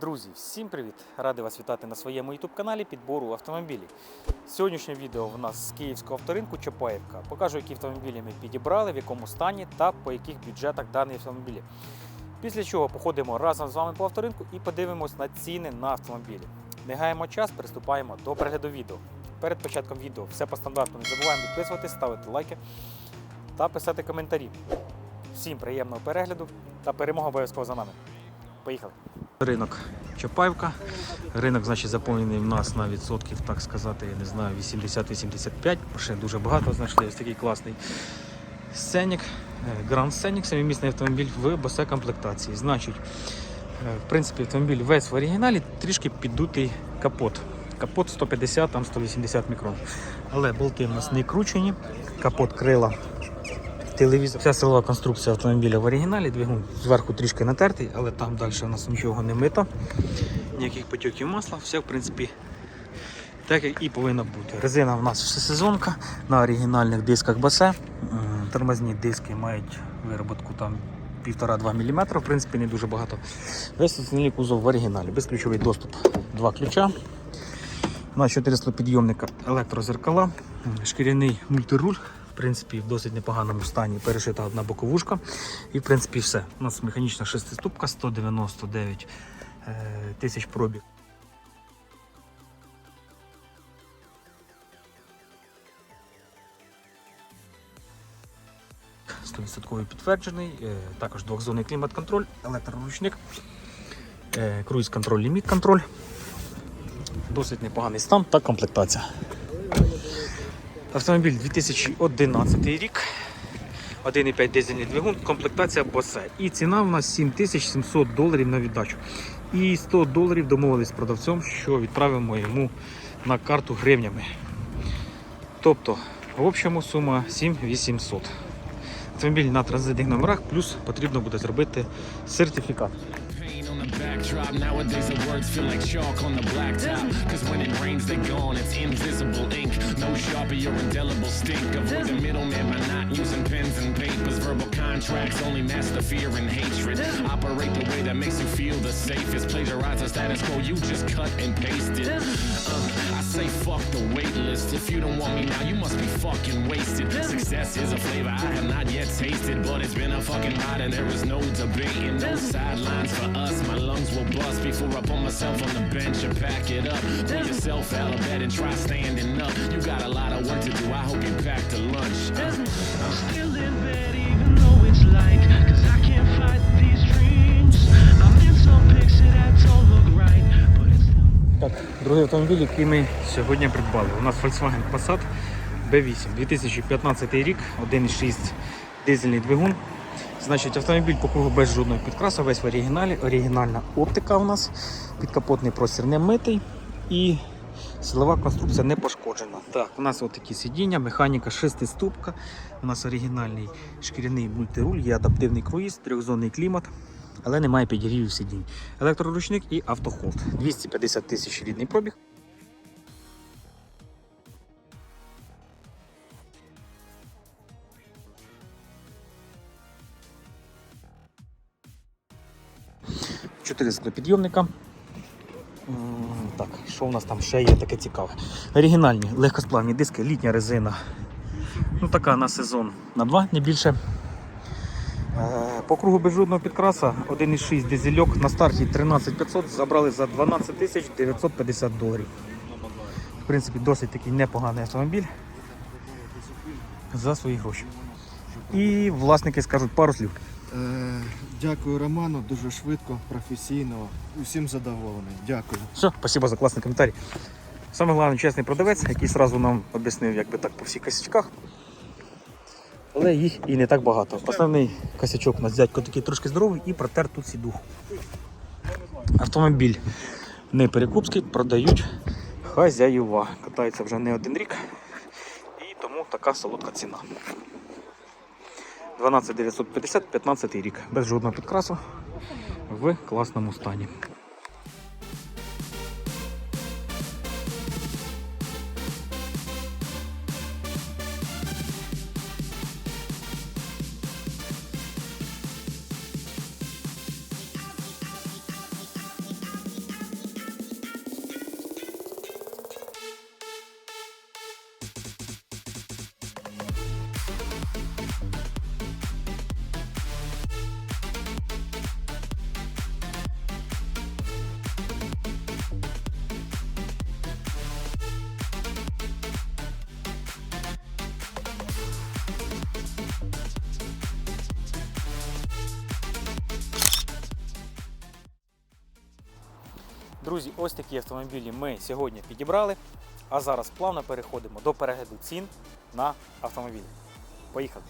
Друзі, всім привіт! Радий вас вітати на своєму youtube каналі підбору автомобілів. Сьогоднішнє відео в нас з київського авторинку Чапаєвка. Покажу, які автомобілі ми підібрали, в якому стані та по яких бюджетах дані автомобілі. Після чого походимо разом з вами по авторинку і подивимось на ціни на автомобілі. Не гаємо час, приступаємо до перегляду відео. Перед початком відео все по стандарту не забуваємо підписуватись, ставити лайки та писати коментарі. Всім приємного перегляду та перемога обов'язково за нами. Поїхали! Ринок Чапаївка. Ринок, значить, заповнений в нас на відсотків, так сказати, я не знаю, 80-85. Ще дуже багато знайшли. Ось такий класний сценік, Гранд Сценік, семимісний автомобіль в босе комплектації. Значить, е, в принципі, автомобіль весь в оригіналі, трішки піддутий капот. Капот 150, там 180 мікрон. Але болти в нас не кручені, капот крила телевізор. Вся силова конструкція автомобіля в оригіналі, двигун зверху трішки натертий, але там далі у нас нічого не мито. Ніяких потьоків масла, все в принципі так як і повинно бути. Резина у нас всесезонка на оригінальних дисках басе. Тормозні диски мають вироботку там 1,5-2 мм, в принципі, не дуже багато. Весь основний кузов в оригіналі, безключовий доступ, два ключа. У нас 4 склопідйомника електрозеркала, шкіряний мультируль. В принципі, в досить непоганому стані перешита одна боковушка. І в принципі все. У нас механічна шестиступка, 199 е, тисяч пробіг. 100% підтверджений, е, також двохзонний клімат-контроль, електроручник, е, круїз-контроль, ліміт-контроль. Досить непоганий стан та комплектація. Автомобіль 2011 рік. 1,5 дизельний двигун, комплектація Bose. І ціна в нас 7700 доларів на віддачу. І 100 доларів домовились з продавцем, що відправимо йому на карту гривнями. Тобто, в общому сума 7800. Автомобіль на транзитних номерах, плюс потрібно буде зробити сертифікат. The backdrop. Nowadays the words feel like chalk on the blacktop. Cause when it rains, they're gone. It's invisible ink. No sharpie or indelible stink. Avoid the Verbal contracts only mask the fear and hatred. Operate the way that makes you feel the safest. Plagiarize the status quo, you just cut and paste it. Uh, I say fuck the wait list. If you don't want me now, you must be fucking wasted. Success is a flavor I have not yet tasted, but it's been a fucking ride and there is no debating. No sidelines for us. My lungs will bust before I put myself on the bench and pack it up. Pull yourself out of bed and try standing up. You got a lot of work to do. I hope you pack to lunch. Uh, Still Так, другий автомобіль, який ми сьогодні придбали. У нас Volkswagen Passat B8, 2015 рік, 1,6 дизельний двигун. Значить, автомобіль по кругу без жодного підкрасу, весь в оригіналі, оригінальна оптика у нас, підкапотний простір не митий і силова конструкція не пошкоджена. Так, у нас отакі сидіння, механіка шестиступка, у нас оригінальний шкіряний мультируль, є адаптивний круїз, трьохзонний клімат, але немає підігрівів сидінь. Електроручник і автохолд. 250 тисяч рідний пробіг. Чотири склопідйомника. Так, що у нас там ще є таке цікаве? Оригінальні легкосплавні диски, літня резина. Ну така на сезон на два, не більше. Е, По кругу без жодного підкраса 1,6 дизельок на старті 13500 забрали за 12 тисяч 950 доларів. В принципі, досить такий непоганий автомобіль за свої гроші. І власники скажуть пару слів. Е, Дякую Роману, дуже швидко, професійно. Усім задоволений. Дякую. Все, спасибо за класний коментарі. Саме головне, чесний продавець, який сразу нам об'яснив, як би так по всіх косячках. Але їх і не так багато. Основний косячок у нас дядько такий трошки здоровий і протер тут сідух. Автомобіль не перекупський, продають хазяїва. Катається вже не один рік. І тому така солодка ціна. 12 950, 15 рік. Без жодного підкрасу в класному стані. Друзі, ось такі автомобілі ми сьогодні підібрали. А зараз плавно переходимо до перегляду цін на автомобілі. Поїхали!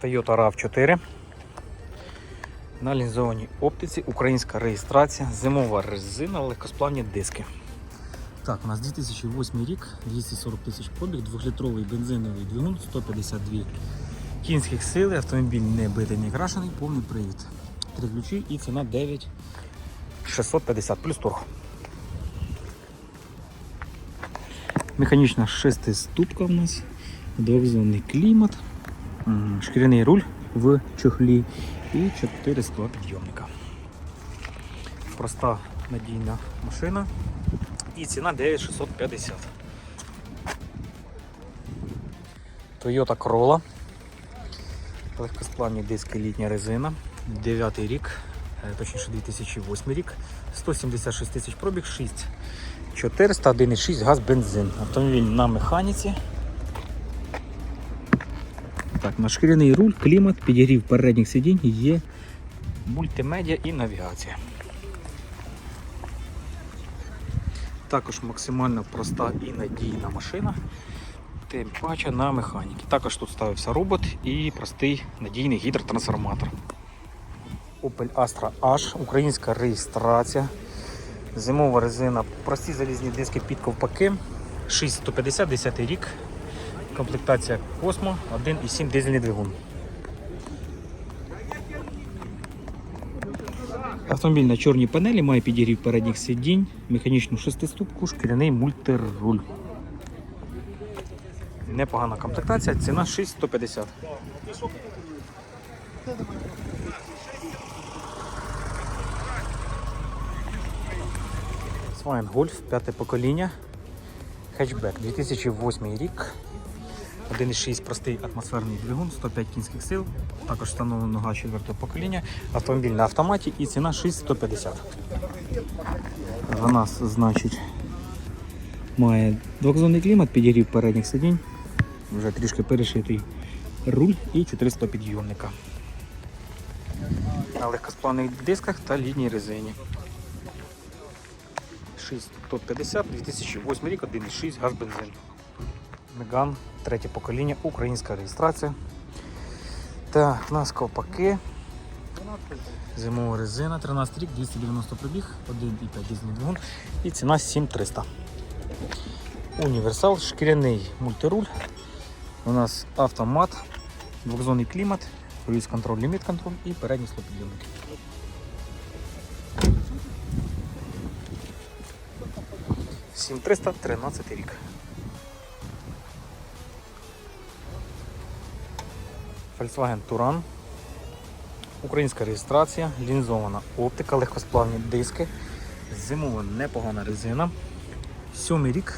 Toyota RAV4. На лінзованій оптиці, українська реєстрація, зимова резина, легкосплавні диски. Так, у нас 2008 рік, 240 тисяч пробіг, 2-літровий бензиновий двигун, 152 кінських сили, автомобіль не битий, не крашений, повний привід. Три ключі і ціна 9650 плюс торг. Механічна шестиступка у нас, двохзонний клімат, шкіряний руль в чохлі і 4 скла підйомника. Проста надійна машина і ціна 9650. Toyota Corolla. Легкосплавні диски літня резина. 9 рік, е, точніше 2008 рік. 176 тисяч пробіг, 6 400, 1,6 газ бензин. Автомобіль на механіці. Так, на шкіряний руль, клімат, підігрів передніх сидінь, є мультимедіа і навігація. Також максимально проста і надійна машина. Тим паче на механіки. Також тут ставився робот і простий надійний гідротрансформатор. Opel Astra H, українська реєстрація. Зимова резина, прості залізні диски під ковпаки. 6150, 10 рік. Комплектація Космо, 1,7 дизельний двигун. Автомобіль на чорній панелі має підігрів передніх сидінь, механічну шестиступку, шкіряний мультируль. Непогана комплектація, ціна 6150. Свайн Гольф, п'яте покоління. Хетчбек 2008 рік. 1,6 простий атмосферний двигун, 105 кінських сил. Також встановлена нога 4 покоління. Автомобіль на автоматі і ціна 6150. За нас, значить, має двохзонний клімат, підігрів передніх сидінь. Вже трішки перешитий руль і 400 підйомника. На легкосплавних дисках та літній резині. 650, 2008 рік, 1,6 газ бензин. Меган, третє покоління, українська реєстрація. Так, у нас ковпаки. Зимова резина, 13 рік, 290 пробіг, 1,5 дизельний двигун і ціна 7300. Універсал, шкіряний мультируль. У нас автомат, двохзонний клімат, круїз контроль, ліміт контроль і передні склопідйомники. Сім 13 рік. Volkswagen Touran. Українська реєстрація, лінзована оптика, легкосплавні диски, зимова непогана резина. Сьомий рік,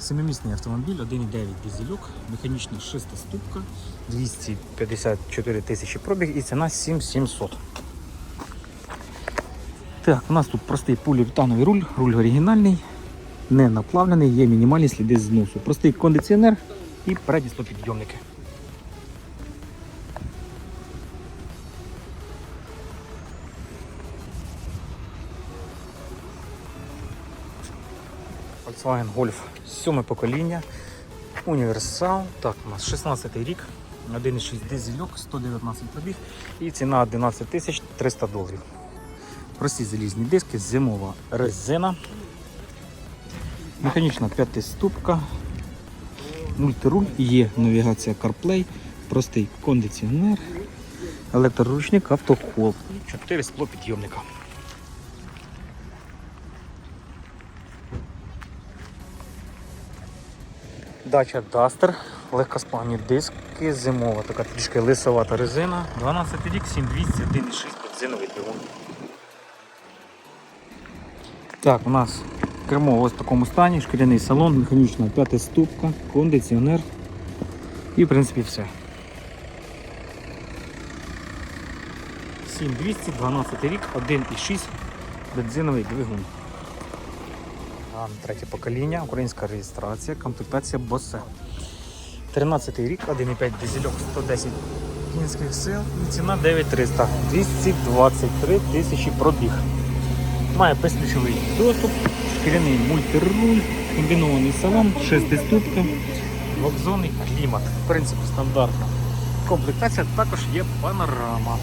семимісний автомобіль, 1,9 дизелюк, механічна шестиступка, 254 тисячі пробіг і ціна 7700. Так, у нас тут простий поліуретановий руль, руль оригінальний, не наплавлений, є мінімальні сліди зносу. Простий кондиціонер і передні стопідйомники. Volkswagen Golf 7 покоління. Універсал. Так, у нас 16 рік. 1,6 дизельок, 119 пробіг і ціна 11 тисяч 300 доларів. Прості залізні диски, зимова резина. Механічна п'ятиступка. Мультируль, є навігація CarPlay, простий кондиціонер, електроручник, автохол. 4 склопідйомника. Дача Duster, легкосплавні диски, зимова, така трішки лисовата резина. 12 рік, 7200, 1,6 бензиновий двигун. Так, у нас кермо ось в такому стані, шкіряний салон, механічна п'ятиступка, кондиціонер. І в принципі все. 7200, 12 рік, 1,6 бензиновий двигун. А, Третє покоління, українська реєстрація, комплектація Босе. 13 рік, 1,5 дизельок, 110 кінських сил і ціна 9300, 223 тисячі пробіг. Має безключовий доступ, шкіряний мультируль, комбінований салон, 6-ступка, двохзонний клімат. В принципі, стандартна. Комплектація також є панорама.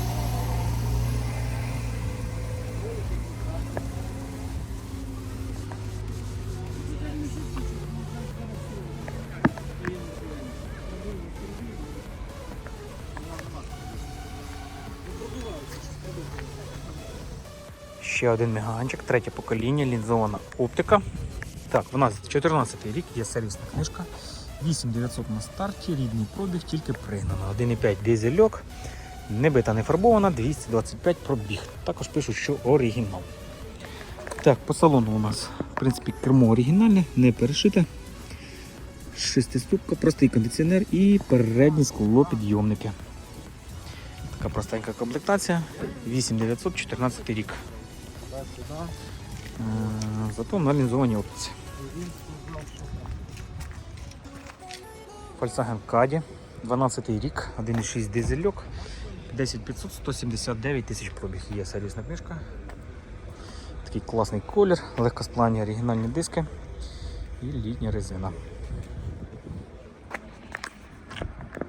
Ще один меганчик, третє покоління, лінзована оптика. Так, в нас 14 рік, є сервісна книжка. 8900 на старті, рідний пробіг, тільки пригнано. 1,5 дизельок, не бита, не фарбована, 225 пробіг. Також пишуть, що оригінал. Так, по салону у нас, в принципі, кермо оригінальне, не перешите. Шестиступка, простий кондиціонер і передні склопідйомники. Така простенька комплектація. 8914 рік. Е, Зато на лінзованій оптиці. Volkswagen Caddy, 12 рік, 1,6 дизельок, 10500, 179 тисяч пробіг. Є сервісна книжка. Такий класний колір, легкосплавні оригінальні диски і літня резина.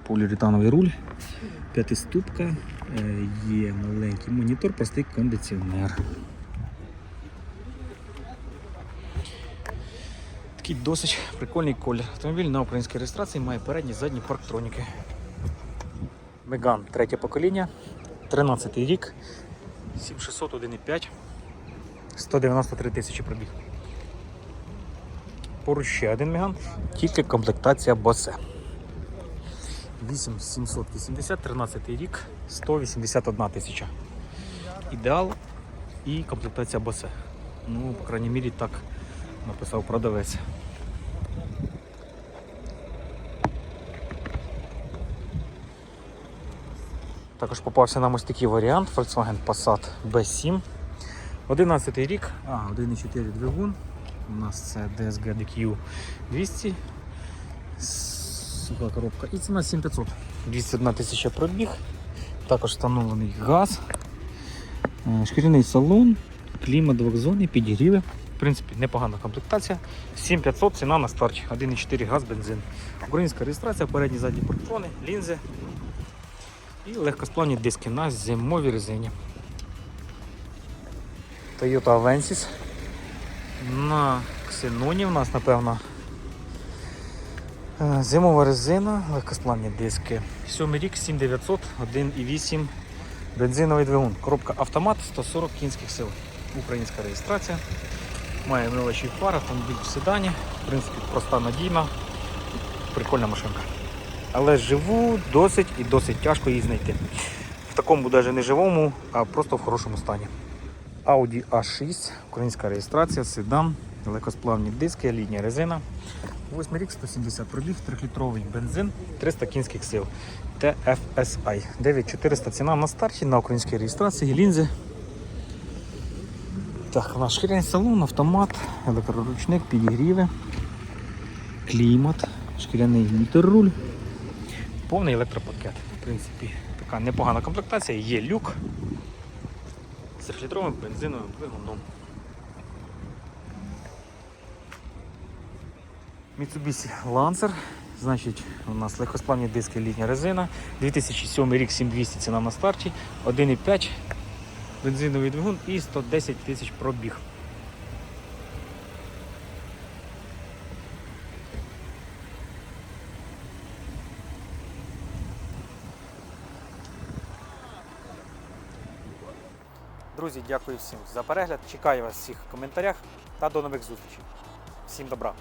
Поліуретановий руль, п'ятиступка, е, є маленький монітор, простий кондиціонер. Такий досить прикольний колір. Автомобіль на українській реєстрації має передні задні парктроніки. Меган третє покоління, 13 рік, 7600 1,5, 193 тисячі пробіг. Поруч ще один Меган, тільки комплектація Bose. 8780, 13 рік, 181 тисяча. Ідеал і комплектація Bose. Ну, по крайній мірі, так написав продавець. Також попався нам ось такий варіант Volkswagen Passat B7. 11 рік, а, 1,4 двигун. У нас це DSG DQ 200. Суха коробка. І ціна 7500. 201 тисяча пробіг. Також встановлений газ. Е, Шкіряний салон, клімат двохзонний, підігріви. Принципі, непогана комплектація. 7500 ціна на старті. 1,4 газ, бензин. Українська реєстрація, передні задні парктрони, лінзи і легкосплавні диски на зимовій резині. Toyota Avensis. На ксеноні в нас, напевно, е, зимова резина, легкосплавні диски. Сьомий рік 7900, 1,8 бензиновий двигун. Коробка автомат 140 кінських сил. Українська реєстрація. Має милочий фар, автомобіль в седані. В принципі, проста надійна, прикольна машинка. Але живу досить і досить тяжко її знайти. В такому навіть не живому, а просто в хорошому стані. Audi A6, українська реєстрація, седан, легкосплавні диски, літня резина. 8 рік 170 пробіг, 3-літровий бензин, 300 кінських сил. TFSI. 9400 ціна на старті на українській реєстрації, лінзи. Так, у нас шкіряний салон, автомат, електроручник, підігріви, клімат, шкіряний мультируль, повний електропакет. В принципі, така непогана комплектація, є люк з 3-літровим бензиновим двигуном. Mitsubishi Lancer. Значить, у нас легкосплавні диски літня резина. 2007 рік 7200 ціна на старті, 1,5 бензиновий двигун і 110 тисяч пробіг. Друзі, дякую всім за перегляд. Чекаю вас всіх в коментарях та до нових зустрічей. Всім добра!